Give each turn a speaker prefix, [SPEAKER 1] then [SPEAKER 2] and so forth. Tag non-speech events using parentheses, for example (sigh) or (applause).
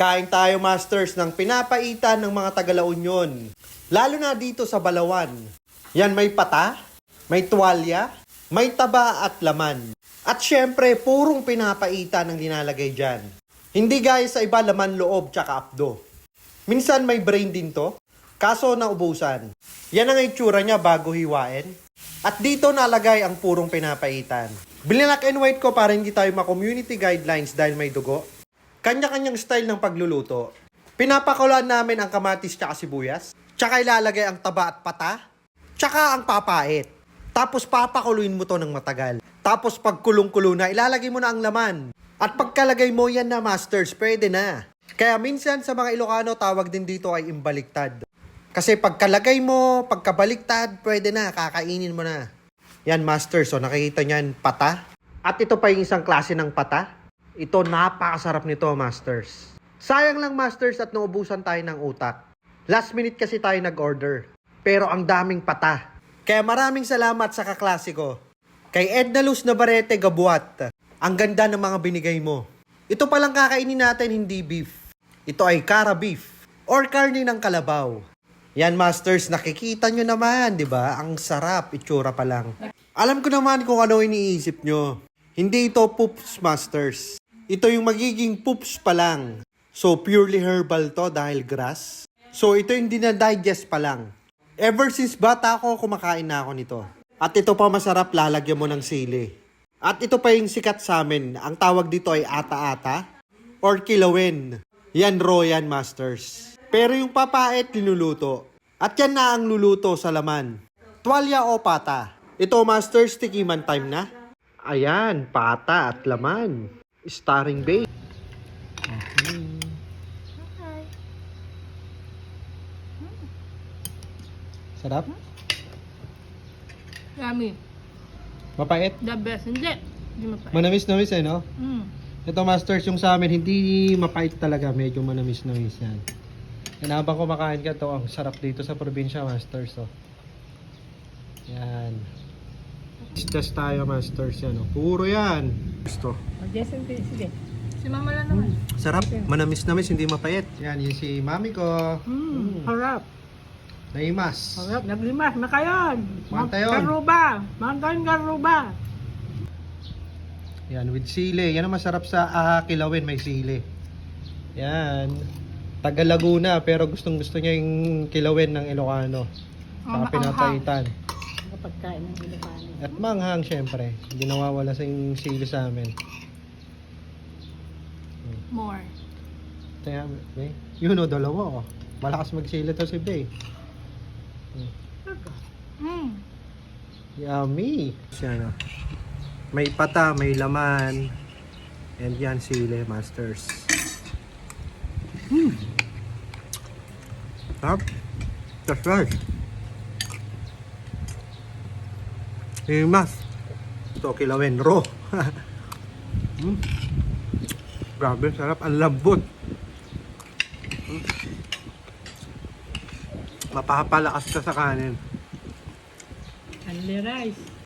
[SPEAKER 1] Kain tayo, Masters, ng pinapaitan ng mga taga-La Union. Lalo na dito sa Balawan. Yan, may pata, may tuwalya, may taba at laman. At syempre, purong pinapaitan ang linalagay dyan. Hindi gaya sa iba laman loob tsaka apdo. Minsan may brain din to, kaso naubusan. Yan ang itsura niya bago hiwain. At dito nalagay ang purong pinapaitan. Binack and white ko para hindi tayo ma-community guidelines dahil may dugo. Kanya-kanyang style ng pagluluto. Pinapakulaan namin ang kamatis tsaka sibuyas. Tsaka ilalagay ang taba at pata. Tsaka ang papait. Tapos papakuluin mo to ng matagal. Tapos pag kulong-kulo na, ilalagay mo na ang laman. At pagkalagay mo yan na masters, pwede na. Kaya minsan sa mga Ilocano, tawag din dito ay imbaliktad. Kasi pagkalagay mo, pagkabaliktad, pwede na, kakainin mo na. Yan, masters. So, nakikita niyan, pata. At ito pa yung isang klase ng pata. Ito, napakasarap nito, masters. Sayang lang, masters, at naubusan tayo ng utak. Last minute kasi tayo nag-order. Pero ang daming pata. Kaya maraming salamat sa kaklasiko. Kay Edna Luz Navarrete Gabuat. Ang ganda ng mga binigay mo. Ito palang kakainin natin, hindi beef. Ito ay cara beef. Or karne ng kalabaw. Yan, Masters, nakikita nyo naman, di ba? Ang sarap, itsura pa lang. Alam ko naman kung ano iniisip nyo. Hindi ito poops, Masters. Ito yung magiging poops pa lang. So, purely herbal to dahil grass. So, ito yung dinadigest pa lang. Ever since bata ako, kumakain na ako nito. At ito pa masarap, lalagyan mo ng sili. At ito pa yung sikat sa amin. Ang tawag dito ay ata-ata or kilawin. Yan raw yan, Masters. Pero yung papait, linuluto. At yan na ang luluto sa laman. Tuwalya o pata. Ito, Masters, tikiman time na. Ayan, pata at laman. Starring bake. Sarap?
[SPEAKER 2] Yummy.
[SPEAKER 1] Mapait?
[SPEAKER 2] The best. Hindi. Hindi mapait.
[SPEAKER 1] Manamis-namis eh, no?
[SPEAKER 2] Mm.
[SPEAKER 1] Ito masters yung sa amin, hindi mapait talaga, medyo manamis-namis yan. Yan habang kumakain ka to, ang sarap dito sa probinsya masters. Oh. Yan. Test tayo masters yan. Oh. Puro yan. Gusto.
[SPEAKER 3] Jason, sige.
[SPEAKER 2] Si mama lang naman.
[SPEAKER 1] Sarap, manamis-namis, hindi mapait. Yan, yung si mami ko.
[SPEAKER 3] Mm, harap.
[SPEAKER 1] Naimas.
[SPEAKER 3] Harap. Naglimas na kayon.
[SPEAKER 1] Manta yun.
[SPEAKER 3] Garuba. Mantan garuba.
[SPEAKER 1] Yan, with sili. Yan ang masarap sa ah, kilawin, may sili. Yan. Taga Laguna, pero gustong gusto niya yung kilawin ng Ilocano.
[SPEAKER 2] Oh,
[SPEAKER 1] Saka pinapaitan.
[SPEAKER 3] Kapag kain ng Ilocano.
[SPEAKER 1] At manghang, syempre. Hindi nawawala sa yung sili sa amin.
[SPEAKER 2] More.
[SPEAKER 1] Kaya, eh, yun o, dalawa oh. Malakas magsili to si Bay.
[SPEAKER 2] Mm.
[SPEAKER 1] Yummy! Yan oh. May pata, may laman. And yan, sili, masters. Hmm. Sarap. That's right. Himas. Ito, kilawin. Raw. (laughs) hmm. Grabe, sarap. Ang lambot. Hmm. Mapapalakas ka sa kanin.
[SPEAKER 3] Only rice.